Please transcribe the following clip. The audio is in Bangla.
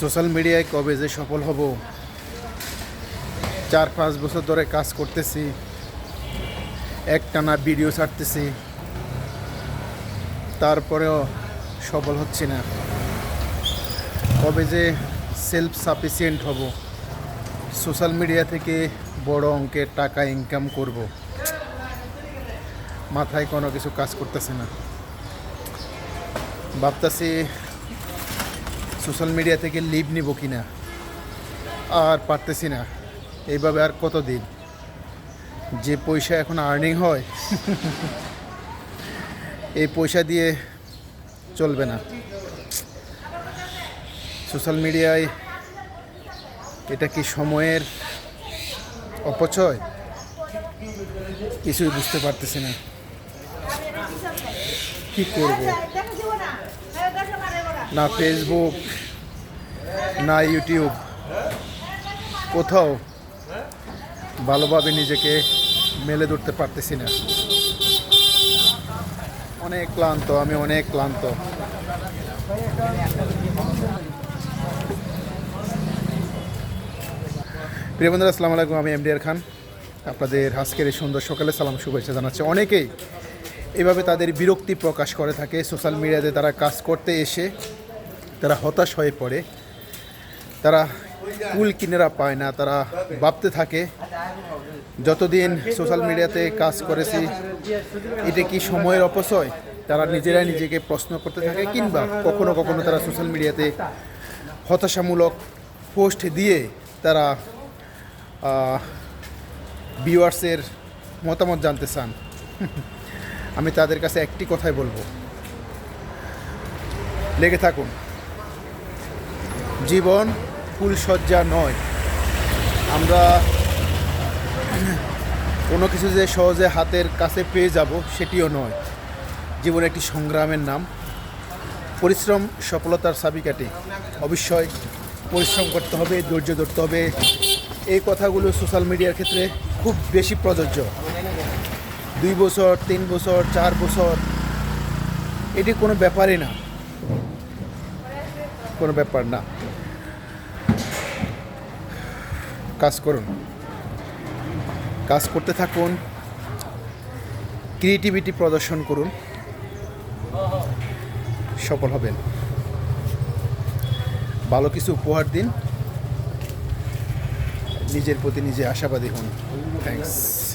সোশ্যাল মিডিয়ায় কবে যে সফল হব, চার পাঁচ বছর ধরে কাজ করতেছি, একটানা ভিডিও ছাড়তেছি, তারপরেও সফল হচ্ছি না। কবে যে সেলফ সাফিসিয়েন্ট হব, সোশ্যাল মিডিয়া থেকে বড় অঙ্কের টাকা ইনকাম করব, মাথায় কোনো কিছু কাজ করতেছে না। ভাবতেছি সোশ্যাল মিডিয়া থেকে লিভ নিব কি না আর পারতেছি না। এইভাবে আর কতদিন? যে পয়সা এখন আর্নিং হয়, এই পয়সা দিয়ে চলবে না। সোশ্যাল মিডিয়ায় এটা কি সময়ের অপচয়? কিছুই বুঝতে পারতেছি না। কি করব? না ফেসবুক না ইউটিউব কোথাও ভালোভাবে নিজেকে মেলে ধরতে পারতেছি না। অনেক ক্লান্ত, আমি অনেক ক্লান্ত। প্রিয় বন্ধুরা, আসসালামু আলাইকুম, আমি এমডিআর খান। আপনাদের আজকের এই সুন্দর সকালে সালাম শুভেচ্ছা জানাচ্ছি অনেকেই। এভাবে তাদের বিরক্তি প্রকাশ করে থাকে। সোশ্যাল মিডিয়াতে তারা কাজ করতে এসে তারা হতাশ হয়ে পড়ে। তারা কুল কিনেরা পায় না, তারা ভাবতে থাকে, যতদিন সোশ্যাল মিডিয়াতে কাজ করেছি, এটা কি সময়ের অপচয়? তারা নিজেরাই নিজেকে প্রশ্ন করতে থাকে, কিংবা কখনো কখনো তারা সোশ্যাল মিডিয়াতে হতাশামূলক পোস্ট দিয়ে তারা ভিউয়ার্সের মতামত জানতে চান। আমি তাদের কাছে একটি কথাই বলব। লেগে থাকুন। জীবন ফুলসজ্জা নয়। আমরা কোনো কিছু যে সহজে হাতের কাছে পেয়ে যাব সেটিও নয়। জীবন একটি সংগ্রামের নাম। পরিশ্রম, সফলতার চাবিকাঠি। অবশ্যই পরিশ্রম করতে হবে, ধৈর্য ধরতে হবে। এই কথাগুলো সোশ্যাল মিডিয়ার ক্ষেত্রে খুব বেশি প্রযোজ্য। দুই বছর, তিন বছর, চার বছর, এটি কোনো ব্যাপারই না। কোনো ব্যাপার না। কাজ করুন। কাজ করতে থাকুন। ক্রিয়েটিভিটি প্রদর্শন করুন। সফল হবেন। ভালো কিছু উপহার দিন। নিজের প্রতি নিজে আশাবাদী হন। থ্যাংকস